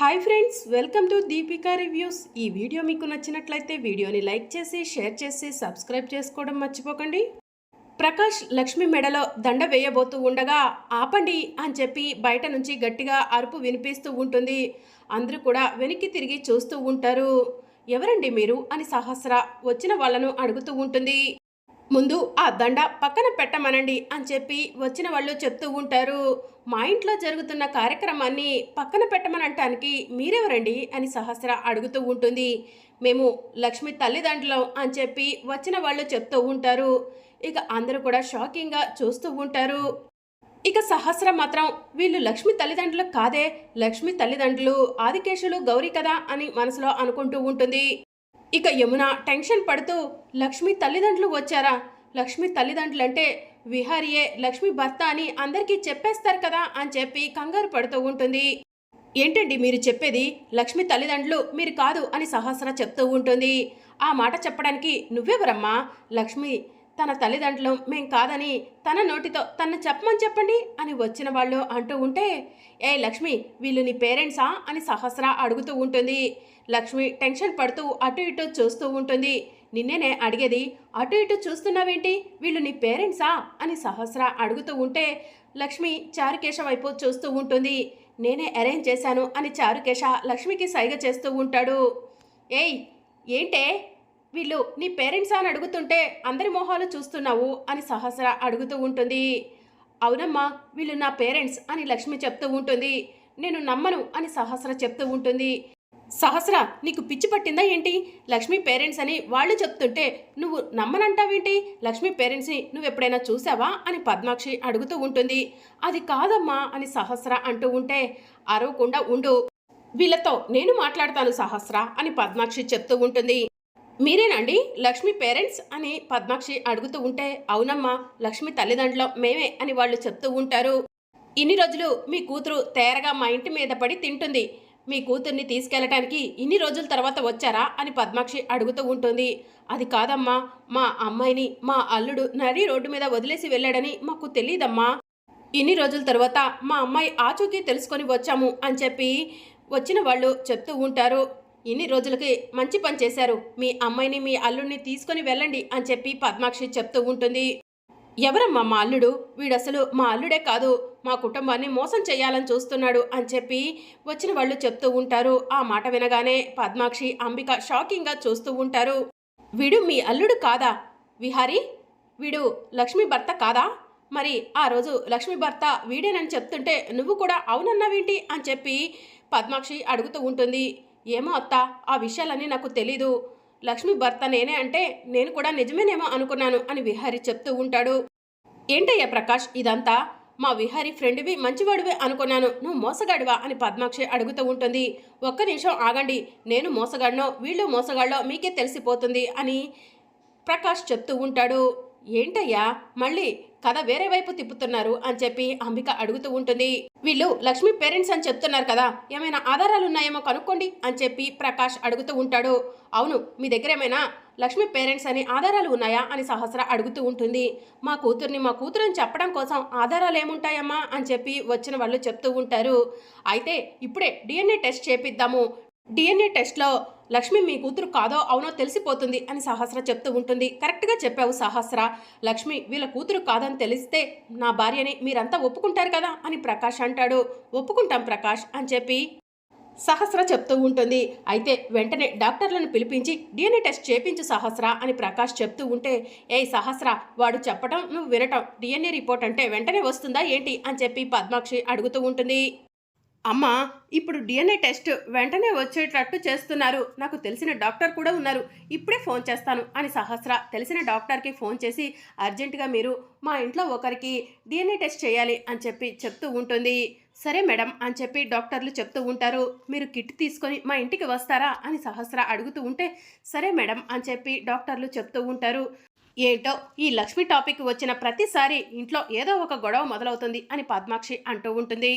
Hi friends welcome to Deepika reviews ఈ video మీకు నచ్చినట్లయితే వీడియోని లైక్ చేసి షేర్ చేసి సబ్స్క్రైబ్ చేసుకోవడం మర్చిపోకండి. ప్రకాష్ లక్ష్మి మెడలో దండ వేయబోతూ ఉండగా ఆపండి అని చెప్పి బయట నుంచి గట్టిగా అరుపు వినిపిస్తూ ఉంటుంది. అందరూ కూడా వెనక్కి తిరిగి చూస్తూ ఉంటారు. ఎవరండి మీరు? అని సహస్ర వచ్చిన వాళ్ళను అడుగుతూ ఉంటుంది. ముందు ఆ దండ పక్కన పెట్టమనండి అని చెప్పి వచ్చిన వాళ్ళు చెప్తూ ఉంటారు. మా ఇంట్లో జరుగుతున్న కార్యక్రమాన్ని పక్కన పెట్టమనటానికి మీరెవరండి అని సహస్ర అడుగుతూ ఉంటుంది. మేము లక్ష్మి తల్లిదండ్రులం అని చెప్పి వచ్చిన వాళ్ళు చెప్తూ ఉంటారు. ఇక అందరూ కూడా షాకింగ్గా చూస్తూ ఉంటారు. ఇక సహస్ర మాత్రం వీళ్ళు లక్ష్మి తల్లిదండ్రులు కాదే లక్ష్మి తల్లిదండ్రులు ఆదికేశులు గౌరీ కదా అని మనసులో అనుకుంటూ ఉంటుంది. ఇక యమున టెన్షన్ పడుతూ లక్ష్మి తల్లిదండ్రులు వచ్చారా? లక్ష్మి తల్లిదండ్రులు అంటే విహారియే లక్ష్మి భర్త అని అందరికీ చెప్పేస్తారు కదా అని చెప్పి కంగారు పడుతూ ఉంటుంది. ఏంటండి మీరు చెప్పేది? లక్ష్మి తల్లిదండ్రులు మీరు కాదు అని సహస్ర చెప్తూ ఉంటుంది. ఆ మాట చెప్పడానికి నువ్వెవరమ్మా? లక్ష్మి తన తల్లిదండ్రులు మేం కాదని తన నోటితో తను చెప్పమని చెప్పండి అని వచ్చిన వాళ్ళు అంటూ ఉంటే ఏ లక్ష్మి వీళ్ళు నీ పేరెంట్సా? అని సహస్ర అడుగుతూ ఉంటుంది. లక్ష్మి టెన్షన్ పడుతూ అటు ఇటు చూస్తూ ఉంటుంది. నిన్నేనే అడిగేది అటు ఇటు చూస్తున్నావేంటి? వీళ్ళు నీ పేరెంట్సా? అని సహస్ర అడుగుతూ ఉంటే లక్ష్మి చారుకేశ వైపు చూస్తూ ఉంటుంది. నేనే అరేంజ్ చేశాను అని చారుకేశ లక్ష్మికి సైగ చేస్తూ ఉంటాడు. ఏయ్ ఏంటే? వీళ్ళు నీ పేరెంట్స్ అని అడుగుతుంటే అందరి మొహాలు చూస్తున్నావు అని సహస్ర అడుగుతూ ఉంటుంది. అవునమ్మా వీళ్ళు నా పేరెంట్స్ అని లక్ష్మి చెప్తూ ఉంటుంది. నేను నమ్మను అని సహస్ర చెప్తూ ఉంటుంది. సహస్ర నీకు పిచ్చి పట్టిందా ఏంటి? లక్ష్మి పేరెంట్స్ అని వాళ్ళు చెప్తుంటే నువ్వు నమ్మనంటావేంటి? లక్ష్మి పేరెంట్స్ని నువ్వు ఎప్పుడైనా చూసావా? అని పద్మాక్షి అడుగుతూ ఉంటుంది. అది కాదమ్మా అని సహస్ర అంటూ ఉంటే అరవకుండా ఉండు. వీళ్ళతో నేను మాట్లాడతాను సహస్ర అని పద్మాక్షి చెప్తూ ఉంటుంది. మీరేనండి? లక్ష్మి పేరెంట్స్ అని పద్మాక్షి అడుగుతూ ఉంటే అవునమ్మా లక్ష్మి తల్లిదండ్రులం మేమే అని వాళ్ళు చెప్తూ ఉంటారు. ఇన్ని రోజులు మీ కూతురు తేరగా మా ఇంటి మీద పడి తింటుంది. మీ కూతుర్ని తీసుకెళ్ళటానికి ఇన్ని రోజుల తర్వాత వచ్చారా? అని పద్మాక్షి అడుగుతూ ఉంటుంది. అది కాదమ్మా మా అమ్మాయిని మా అల్లుడు నడి రోడ్డు మీద వదిలేసి వెళ్ళాడని మాకు తెలియదమ్మా ఇన్ని రోజుల తర్వాత మా అమ్మాయి ఆచూకీ తెలుసుకొని వచ్చాము అని చెప్పి వచ్చిన వాళ్ళు చెప్తూ ఉంటారు. ఇన్ని రోజులకి మంచి పని చేశారు. మీ అమ్మాయిని మీ అల్లుడిని తీసుకొని వెళ్ళండి అని చెప్పి పద్మాక్షి చెప్తూ ఉంటుంది. ఎవరమ్మా మా అల్లుడు? వీడసలు మా అల్లుడే కాదు. మా కుటుంబాన్ని మోసం చేయాలని చూస్తున్నాడు అని చెప్పి వచ్చిన వాళ్ళు చెప్తూ ఉంటారు. ఆ మాట వినగానే పద్మాక్షి అంబిక షాకింగ్గా చూస్తూ ఉంటారు. వీడు మీ అల్లుడు కాదా? విహారీ వీడు లక్ష్మీ భర్త కాదా? మరి ఆ రోజు లక్ష్మీ భర్త వీడేనని చెప్తుంటే నువ్వు కూడా అవునన్నావేంటి? అని చెప్పి పద్మాక్షి అడుగుతూ ఉంటుంది. ఏమో అత్త ఆ విషయాలన్నీ నాకు తెలీదు. లక్ష్మి భర్త నేనే అంటే నేను కూడా నిజమేనేమో అనుకున్నాను అని విహారి చెప్తూ ఉంటాడు. ఏంటయ్యా ప్రకాష్ ఇదంతా? మా విహారీ ఫ్రెండ్వి మంచివాడివే అనుకున్నాను. నువ్వు మోసగాడివా అని పద్మాక్షి అడుగుతూ ఉంటుంది. ఒక్క నిమిషం ఆగండి. నేను మోసగాడినో వీళ్ళు మోసగాళ్ళో మీకే తెలిసిపోతుంది అని ప్రకాష్ చెప్తూ ఉంటాడు. ఏంటయ్యా మళ్ళీ కథ వేరే వైపు తిప్పుతున్నారు అని చెప్పి అంబిక అడుగుతూ ఉంటుంది. వీళ్ళు లక్ష్మి పేరెంట్స్ అని చెప్తున్నారు కదా ఏమైనా ఆధారాలు ఉన్నాయేమో కనుక్కోండి అని చెప్పి ప్రకాష్ అడుగుతూ ఉంటాడు. అవును మీ దగ్గర ఏమైనా లక్ష్మి పేరెంట్స్ అని ఆధారాలు ఉన్నాయా అని సహస్ర అడుగుతూ ఉంటుంది. మా కూతుర్ని మా కూతురుని చెప్పడం కోసం ఆధారాలు ఏముంటాయమ్మా అని చెప్పి వచ్చిన వాళ్ళు చెప్తూ ఉంటారు. అయితే ఇప్పుడే డిఎన్ఏ టెస్ట్ చేపిద్దాము. డిఎన్ఏ టెస్ట్లో లక్ష్మి మీ కూతురు కాదో అవునో తెలిసిపోతుంది అని సహస్ర చెప్తూ ఉంటుంది. కరెక్ట్గా చెప్పావు సహస్ర. లక్ష్మి వీళ్ళ కూతురు కాదని తెలిస్తే నా భార్యని మీరంతా ఒప్పుకుంటారు కదా అని ప్రకాష్ అంటాడు. ఒప్పుకుంటాం ప్రకాష్ అని చెప్పి సహస్ర చెప్తూ ఉంటుంది. అయితే వెంటనే డాక్టర్లను పిలిపించి డిఎన్ఏ టెస్ట్ చేపించు సహస్ర అని ప్రకాష్ చెప్తూ ఉంటే ఏ సహస్ర వాడు చెప్పడం నువ్వు వినటం డిఎన్ఏ రిపోర్ట్ అంటే వెంటనే వస్తుందా ఏంటి అని చెప్పి పద్మాక్షి అడుగుతూ ఉంటుంది. అమ్మ ఇప్పుడు డిఎన్ఏ టెస్ట్ వెంటనే వచ్చేటట్టు చేస్తున్నారు. నాకు తెలిసిన డాక్టర్ కూడా ఉన్నారు. ఇప్పుడే ఫోన్ చేస్తాను అని సహస్ర తెలిసిన డాక్టర్కి ఫోన్ చేసి అర్జెంటుగా మీరు మా ఇంట్లో ఒకరికి డిఎన్ఏ టెస్ట్ చేయాలి అని చెప్పి చెప్తూ ఉంటుంది. సరే మేడం అని చెప్పి డాక్టర్లు చెప్తూ ఉంటారు. మీరు కిట్ తీసుకొని మా ఇంటికి వస్తారా? అని సహస్ర అడుగుతూ ఉంటే సరే మేడం అని చెప్పి డాక్టర్లు చెప్తూ ఉంటారు. ఏంటో ఈ లక్ష్మి టాపిక్ వచ్చిన ప్రతిసారి ఇంట్లో ఏదో ఒక గొడవ మొదలవుతుంది అని పద్మాక్షి అంటూ ఉంటుంది.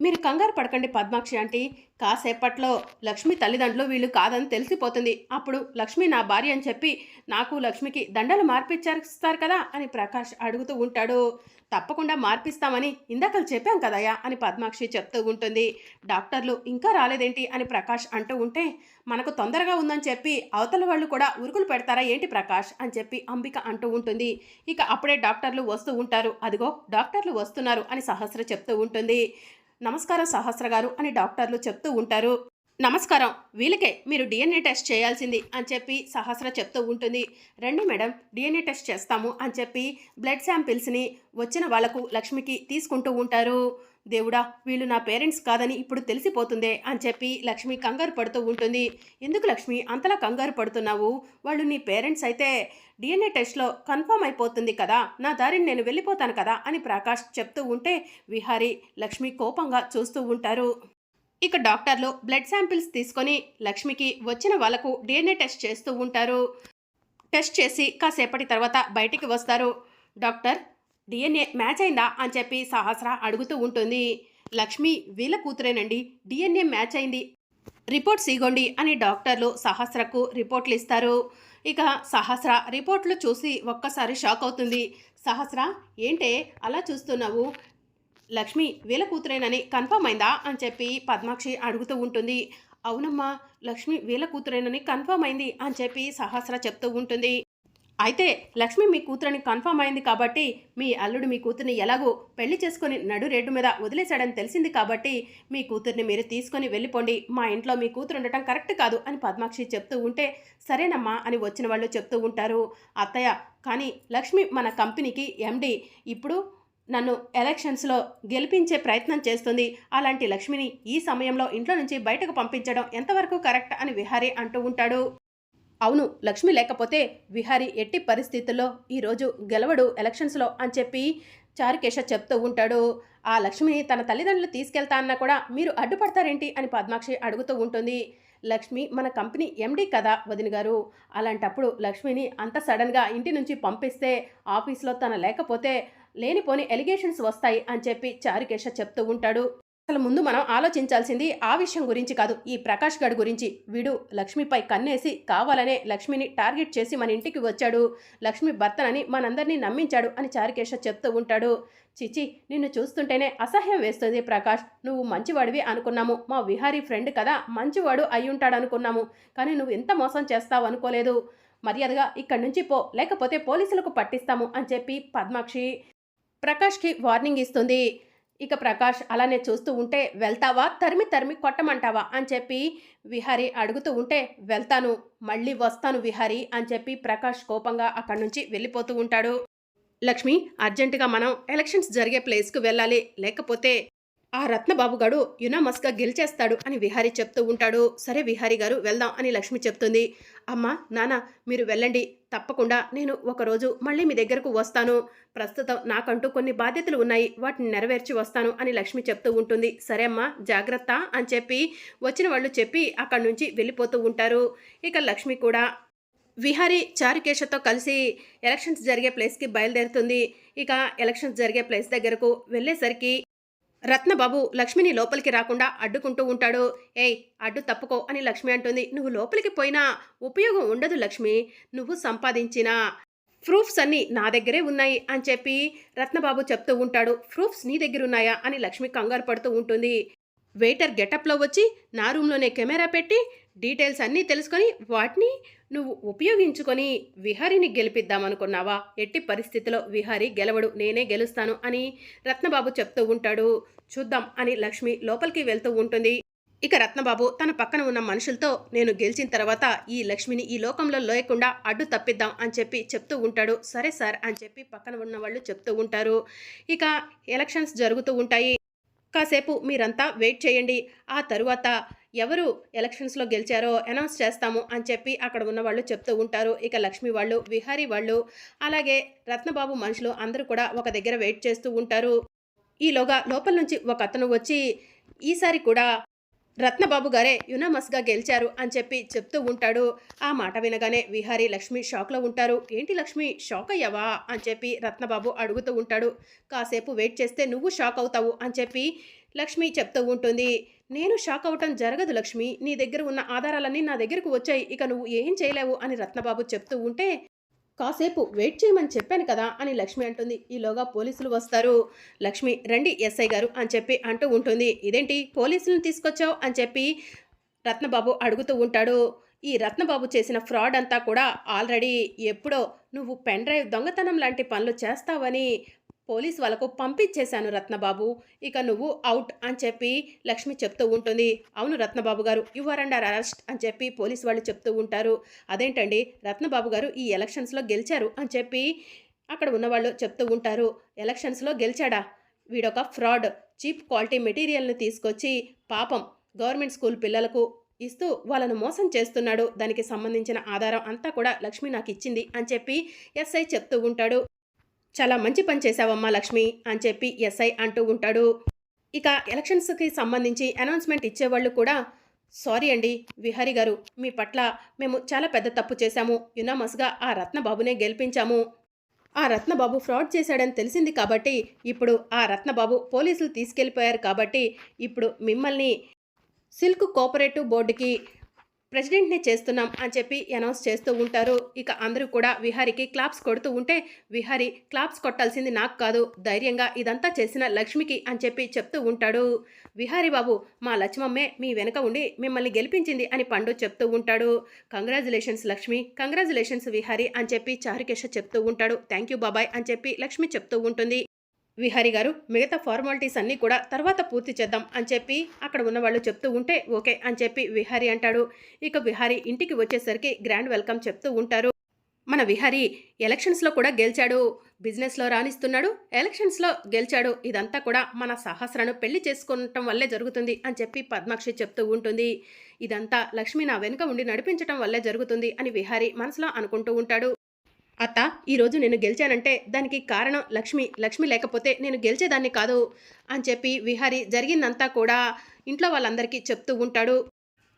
మీరు కంగారు పడకండి పద్మాక్షి ఆంటీ. కాసేపట్లో లక్ష్మి తల్లిదండ్రులు వీళ్ళు కాదని తెలిసిపోతుంది. అప్పుడు లక్ష్మి నా భార్య అని చెప్పి నాకు లక్ష్మికి దండలు మార్పిచ్చేస్తారు కదా అని ప్రకాష్ అడుగుతూ ఉంటాడు. తప్పకుండా మార్పిస్తామని ఇందాకలు చెప్పాం కదయ్యా అని పద్మాక్షి చెప్తూ ఉంటుంది. డాక్టర్లు ఇంకా రాలేదేంటి అని ప్రకాష్ అంటూ ఉంటే మనకు తొందరగా ఉందని చెప్పి అవతల వాళ్ళు కూడా ఉరుకులు పెడతారా ఏంటి ప్రకాష్ అని చెప్పి అంబిక అంటూ ఉంటుంది. ఇక అప్పుడే డాక్టర్లు వస్తూ ఉంటారు. అదిగో డాక్టర్లు వస్తున్నారు అని సహస్ర చెప్తూ ఉంటుంది. నమస్కారం సహస్ర గారు అని డాక్టర్లు చెప్తూ ఉంటారు. నమస్కారం వీళ్ళకే మీరు డిఎన్ఏ టెస్ట్ చేయాల్సింది అని చెప్పి సహస్ర చెప్తూ ఉంటుంది. రండి మేడం డిఎన్ఏ టెస్ట్ చేస్తాము అని చెప్పి బ్లడ్ శాంపిల్స్ని వచ్చిన వాళ్ళకు లక్ష్మికి తీసుకుంటూ ఉంటారు. దేవుడా వీళ్ళు నా పేరెంట్స్ కాదని ఇప్పుడు తెలిసిపోతుందే అని చెప్పి లక్ష్మి కంగారు పడుతూ ఉంటుంది. ఎందుకు లక్ష్మి? అంతలా కంగారు పడుతున్నావు? వాళ్ళు నీ పేరెంట్స్ అయితే డిఎన్ఏ టెస్ట్లో కన్ఫర్మ్ అయిపోతుంది కదా? నా దారిని నేను వెళ్ళిపోతాను కదా? అని ప్రకాష్ చెప్తూ ఉంటే విహారీ లక్ష్మి కోపంగా చూస్తూ ఉంటారు. ఇక డాక్టర్లు బ్లడ్ శాంపిల్స్ తీసుకొని లక్ష్మికి వచ్చిన వాళ్ళకు డిఎన్ఏ టెస్ట్ చేస్తూ ఉంటారు. టెస్ట్ చేసి కాసేపటి తర్వాత బయటికి వస్తారు. డాక్టర్ డిఎన్ఏ మ్యాచ్ అయిందా అని చెప్పి సహస్ర అడుగుతూ ఉంటుంది. లక్ష్మి వీళ్ళ కూతురేనండి. డిఎన్ఏ మ్యాచ్ అయింది. రిపోర్ట్స్ ఇగోండి అని డాక్టర్లు సహస్రకు రిపోర్ట్లు ఇస్తారు. ఇక సహస్ర రిపోర్ట్లు చూసి ఒక్కసారి షాక్ అవుతుంది. సహస్ర ఏంటే అలా చూస్తున్నావు? లక్ష్మి వీళ్ళ కూతురేనని కన్ఫర్మ్ అయిందా అని చెప్పి పద్మాక్షి అడుగుతూ ఉంటుంది. అవునమ్మా లక్ష్మి వీళ్ళ కూతురేనని కన్ఫర్మ్ అయింది అని చెప్పి సహస్ర చెప్తూ ఉంటుంది. అయితే లక్ష్మి మీ కూతురని కన్ఫర్మ్ అయింది కాబట్టి మీ అల్లుడు మీ కూతుర్ని ఎలాగో పెళ్ళి చేసుకొని నడు రేటు మీద వదిలేశాడని తెలిసింది కాబట్టి మీ కూతుర్ని మీరు తీసుకొని వెళ్ళిపోండి. మా ఇంట్లో మీ కూతురు ఉండటం కరెక్ట్ కాదు అని పద్మాక్షి చెప్తూ ఉంటే సరేనమ్మా అని వచ్చిన వాళ్ళు చెప్తూ ఉంటారు. అత్తయ్య కానీ లక్ష్మి మన కంపెనీకి ఎండి ఇప్పుడు నన్ను ఎలక్షన్స్లో గెలిపించే ప్రయత్నం చేస్తుంది. అలాంటి లక్ష్మిని ఈ సమయంలో ఇంట్లో నుంచి బయటకు పంపించడం ఎంతవరకు కరెక్ట్ అని విహారీ అంటూ ఉంటాడు. అవును లక్ష్మి లేకపోతే విహారీ ఎట్టి పరిస్థితుల్లో ఈరోజు గెలవడు ఎలక్షన్స్లో అని చెప్పి చారుకేశ చెప్తూ ఉంటాడు. ఆ లక్ష్మిని తన తల్లిదండ్రులు తీసుకెళ్తా అన్నా కూడా మీరు అడ్డుపడతారేంటి అని పద్మాక్షి అడుగుతూ ఉంటుంది. లక్ష్మి మన కంపెనీ ఎండీ కదా వదిన గారు. అలాంటప్పుడు లక్ష్మిని అంత సడన్గా ఇంటి నుంచి పంపిస్తే ఆఫీస్లో తన లేకపోతే లేనిపోని ఎలిగేషన్స్ వస్తాయి అని చెప్పి చారుకేశ చెప్తూ ఉంటాడు. అసలు ముందు మనం ఆలోచించాల్సింది ఆ విషయం గురించి కాదు ఈ ప్రకాష్ గడ్ గురించి. వీడు లక్ష్మిపై కన్నేసి కావాలనే లక్ష్మిని టార్గెట్ చేసి మన ఇంటికి వచ్చాడు. లక్ష్మి భర్తనని మనందరినీ నమ్మించాడు అని చారికేశ చెప్తూ ఉంటాడు. చిచి నిన్ను చూస్తుంటేనే అసహ్యం వేస్తుంది ప్రకాష్. నువ్వు మంచివాడివి అనుకున్నాము. మా విహారీ ఫ్రెండ్ కదా మంచివాడు అయ్యుంటాడు అనుకున్నాము కానీ నువ్వు ఎంత మోసం చేస్తావు అనుకోలేదు. మర్యాదగా ఇక్కడి నుంచి పో లేకపోతే పోలీసులకు పట్టిస్తాము అని చెప్పి పద్మాక్షి ప్రకాష్కి వార్నింగ్ ఇస్తుంది. ఇక ప్రకాష్ అలానే చూస్తూ ఉంటే వెళ్తావా? తరిమి తరిమి కొట్టమంటావా? అని చెప్పి విహారీ అడుగుతూ ఉంటే వెళ్తాను మళ్ళీ వస్తాను విహారీ అని చెప్పి ప్రకాష్ కోపంగా అక్కడి నుంచి వెళ్ళిపోతూ ఉంటాడు. లక్ష్మి అర్జెంటుగా మనం ఎలక్షన్స్ జరిగే ప్లేస్కు వెళ్ళాలి. లేకపోతే ఆ రత్నబాబు గారు యునామస్గా గెలిచేస్తాడు అని విహారీ చెప్తూ ఉంటాడు. సరే విహారీ గారు వెళ్దాం అని లక్ష్మి చెప్తుంది. అమ్మా నాన్న మీరు వెళ్ళండి. తప్పకుండా నేను ఒకరోజు మళ్ళీ మీ దగ్గరకు వస్తాను. ప్రస్తుతం నాకంటూ కొన్ని బాధ్యతలు ఉన్నాయి. వాటిని నెరవేర్చి వస్తాను అని లక్ష్మి చెప్తూ ఉంటుంది. సరే అమ్మా జాగ్రత్త అని చెప్పి వచ్చిన వాళ్ళు చెప్పి అక్కడి నుంచి వెళ్ళిపోతూ ఉంటారు. ఇక లక్ష్మి కూడా విహారీ చారుకేశతో కలిసి ఎలక్షన్స్ జరిగే ప్లేస్కి బయలుదేరుతుంది. ఇక ఎలక్షన్స్ జరిగే ప్లేస్ దగ్గరకు వెళ్ళేసరికి రత్నబాబు లక్ష్మిని లోపలికి రాకుండా అడ్డుకుంటూ ఉంటాడు. ఏయ్ అడ్డు తప్పుకో అని లక్ష్మి అంటుంది. నువ్వు లోపలికి పోయినా ఉపయోగం ఉండదు లక్ష్మి. నువ్వు సంపాదించిన ప్రూఫ్స్ అన్నీ నా దగ్గరే ఉన్నాయి అని చెప్పి రత్నబాబు చెప్తూ ఉంటాడు. ప్రూఫ్స్ నీ దగ్గర ఉన్నాయా అని లక్ష్మి కంగారు పడుతూ ఉంటుంది. వెయిటర్ గెటప్లో వచ్చి నా రూమ్లోనే కెమెరా పెట్టి డీటెయిల్స్ అన్నీ తెలుసుకొని వాటిని నువ్వు ఉపయోగించుకొని విహారీని గెలిపిద్దామనుకున్నావా? ఎట్టి పరిస్థితిలో విహారీ గెలవడు నేనే గెలుస్తాను అని రత్నబాబు చెప్తూ ఉంటాడు. చూద్దాం అని లక్ష్మి లోపలికి వెళ్తూ ఉంటుంది. ఇక రత్నబాబు తన పక్కన ఉన్న మనుషులతో నేను గెలిచిన తర్వాత ఈ లక్ష్మిని ఈ లోకంలో లేకుండా అడ్డు తప్పిద్దాం అని చెప్పి చెప్తూ ఉంటాడు. సరే సార్ అని చెప్పి పక్కన ఉన్న వాళ్ళు చెప్తూ ఉంటారు. ఇక ఎలక్షన్స్ జరుగుతూ ఉంటాయి. కాసేపు మీరంతా వెయిట్ చేయండి. ఆ తరువాత ఎవరు ఎలక్షన్స్లో గెలిచారో అనౌన్స్ చేస్తాము అని చెప్పి అక్కడ ఉన్న వాళ్ళు చెప్తూ ఉంటారు. ఇక లక్ష్మి వాళ్ళు విహారీ వాళ్ళు అలాగే రత్నబాబు మనుషులు అందరూ కూడా ఒక దగ్గర వెయిట్ చేస్తూ ఉంటారు. ఈలోగా లోపల నుంచి ఒక అతను వచ్చి ఈసారి కూడా రత్నబాబు గారే యునామస్గా గెలిచారు అని చెప్పి చెప్తూ ఉంటాడు. ఆ మాట వినగానే విహారీ లక్ష్మి షాక్లో ఉంటారు. ఏంటి లక్ష్మి షాక్ అయ్యావా? అని చెప్పి రత్నబాబు అడుగుతూ ఉంటాడు. కాసేపు వెయిట్ చేస్తే నువ్వు షాక్ అవుతావు అని చెప్పి లక్ష్మి చెప్తూ ఉంటుంది. నేను షాక్ అవటం జరగదు లక్ష్మి. నీ దగ్గర ఉన్న ఆధారాలన్నీ నా దగ్గరకు వచ్చాయి. ఇక నువ్వు ఏం చేయలేవు అని రత్నబాబు చెప్తూ ఉంటే కాసేపు వెయిట్ చేయమని చెప్పాను కదా అని లక్ష్మి అంటుంది. ఈలోగా పోలీసులు వస్తారు. లక్ష్మి రండి ఎస్ఐ గారు అని చెప్పి అంటూ ఉంటుంది. ఇదేంటి? పోలీసులను తీసుకొచ్చావు? అని చెప్పి రత్నబాబు అడుగుతూ ఉంటాడు. ఈ రత్నబాబు చేసిన ఫ్రాడ్ అంతా కూడా ఆల్రెడీ ఎప్పుడో నువ్వు పెన్ డ్రైవ్ దొంగతనం లాంటి పనులు చేస్తావని పోలీస్ వాళ్ళకు పంపించేశాను రత్నబాబు. ఇక నువ్వు అవుట్ అని చెప్పి లక్ష్మి చెప్తూ ఉంటుంది. అవును రత్నబాబు గారు యు ఆర్ అండర్ అరెస్ట్ అని చెప్పి పోలీస్ వాళ్ళు చెప్తూ ఉంటారు. అదేంటండి రత్నబాబు గారు ఈ ఎలక్షన్స్లో గెలిచారు అని చెప్పి అక్కడ ఉన్నవాళ్ళు చెప్తూ ఉంటారు. ఎలక్షన్స్లో గెలిచాడా? వీడొక ఫ్రాడ్ చీప్ క్వాలిటీ మెటీరియల్ని తీసుకొచ్చి పాపం గవర్నమెంట్ స్కూల్ పిల్లలకు ఇస్తూ వాళ్ళను మోసం చేస్తున్నాడు. దానికి సంబంధించిన ఆధారం అంతా కూడా లక్ష్మి నాకు ఇచ్చింది అని చెప్పి ఎస్ఐ చెప్తూ ఉంటాడు. చాలా మంచి పని చేశావమ్మా లక్ష్మి అని చెప్పి ఎస్ఐ అంటూ ఉంటాడు. ఇక ఎలక్షన్స్కి సంబంధించి అనౌన్స్మెంట్ ఇచ్చేవాళ్ళు కూడా సారీ అండి విహారి గారు మీ పట్ల మేము చాలా పెద్ద తప్పు చేశాము. యునామస్గా ఆ రత్నబాబునే గెలిపించాము. ఆ రత్నబాబు ఫ్రాడ్ చేశాడని తెలిసింది కాబట్టి ఇప్పుడు ఆ రత్నబాబు పోలీసులు తీసుకెళ్ళిపోయారు కాబట్టి ఇప్పుడు మిమ్మల్ని సిల్క్ కోఆపరేటివ్ బోర్డుకి ప్రెసిడెంట్ని చేస్తున్నాం అని చెప్పి అనౌన్స్ చేస్తూ ఉంటారు. ఇక అందరూ కూడా విహారికి క్లాప్స్ కొడుతూ ఉంటే విహారి క్లాప్స్ కొట్టాల్సింది నాకు కాదు ధైర్యంగా ఇదంతా చేసిన లక్ష్మికి అని చెప్పి చెప్తూ ఉంటాడు. విహారి బాబు మా లక్ష్మమ్మే మీ వెనక ఉండి మిమ్మల్ని గెలిపించింది అని పండు చెప్తూ ఉంటాడు. కంగ్రాచులేషన్స్ లక్ష్మి కంగ్రాచులేషన్స్ విహారి అని చెప్పి చారుకేశ చెప్తూ ఉంటాడు. థ్యాంక్ యూ బాబాయ్ అని చెప్పి లక్ష్మి చెప్తూ ఉంటుంది. విహారి గారు మిగతా ఫార్మాలిటీస్ అన్నీ కూడా తర్వాత పూర్తి చేద్దాం అని చెప్పి అక్కడ ఉన్న వాళ్ళు చెప్తూ ఉంటే ఓకే అని చెప్పి విహారి అంటాడు. ఇక విహారి ఇంటికి వచ్చేసరికి గ్రాండ్ వెల్కమ్ చెప్తూ ఉంటారు. మన విహారి ఎలక్షన్స్లో కూడా గెలిచాడు. బిజినెస్లో రాణిస్తున్నాడు. ఎలక్షన్స్లో గెలిచాడు. ఇదంతా కూడా మన సహస్రను పెళ్ళి చేసుకోవటం వల్లే జరుగుతుంది అని చెప్పి పద్మాక్షి చెప్తూ ఉంటుంది. ఇదంతా లక్ష్మి నా వెనుక ఉండి నడిపించటం వల్లే జరుగుతుంది అని విహారి మనసులో అనుకుంటూ ఉంటాడు. అత్త ఈరోజు నేను గెలిచానంటే దానికి కారణం లక్ష్మి లక్ష్మి లేకపోతే నేను గెలిచేదాన్ని కాదు అని చెప్పి విహారి జరిగిందంతా కూడా ఇంట్లో వాళ్ళందరికీ చెప్తూ ఉంటాడు.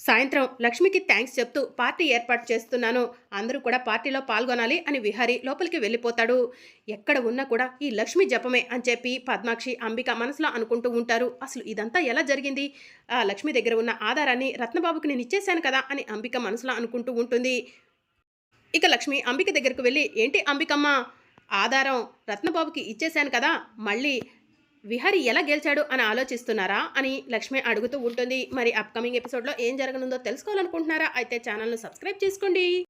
సాయంత్రం లక్ష్మికి థ్యాంక్స్ చెప్తూ పార్టీ ఏర్పాటు చేస్తున్నాను. అందరూ కూడా పార్టీలో పాల్గొనాలి అని విహారి లోపలికి వెళ్ళిపోతాడు. ఎక్కడ ఉన్నా కూడా ఈ లక్ష్మి జపమే అని చెప్పి పద్మాక్షి అంబిక మనసులో అనుకుంటూ ఉంటారు. అసలు ఇదంతా ఎలా జరిగింది? ఆ లక్ష్మి దగ్గర ఉన్న ఆధారాన్ని రత్నబాబుకి నేను ఇచ్చేశాను కదా అని అంబిక మనసులో అనుకుంటూ ఉంటుంది. ఇక లక్ష్మి అంబిక దగ్గరకు వెళ్ళి ఏంటి అంబికమ్మ? ఆధారం రత్నబాబుకి ఇచ్చేశాను కదా మళ్ళీ విహారి ఎలా గెలిచాడు అని ఆలోచిస్తున్నారా? అని లక్ష్మి అడుగుతూ ఉంటుంది. మరి అప్కమింగ్ ఎపిసోడ్లో ఏం జరగనుందో తెలుసుకోవాలనుకుంటున్నారా? అయితే ఛానల్ను సబ్స్క్రైబ్ చేసుకోండి.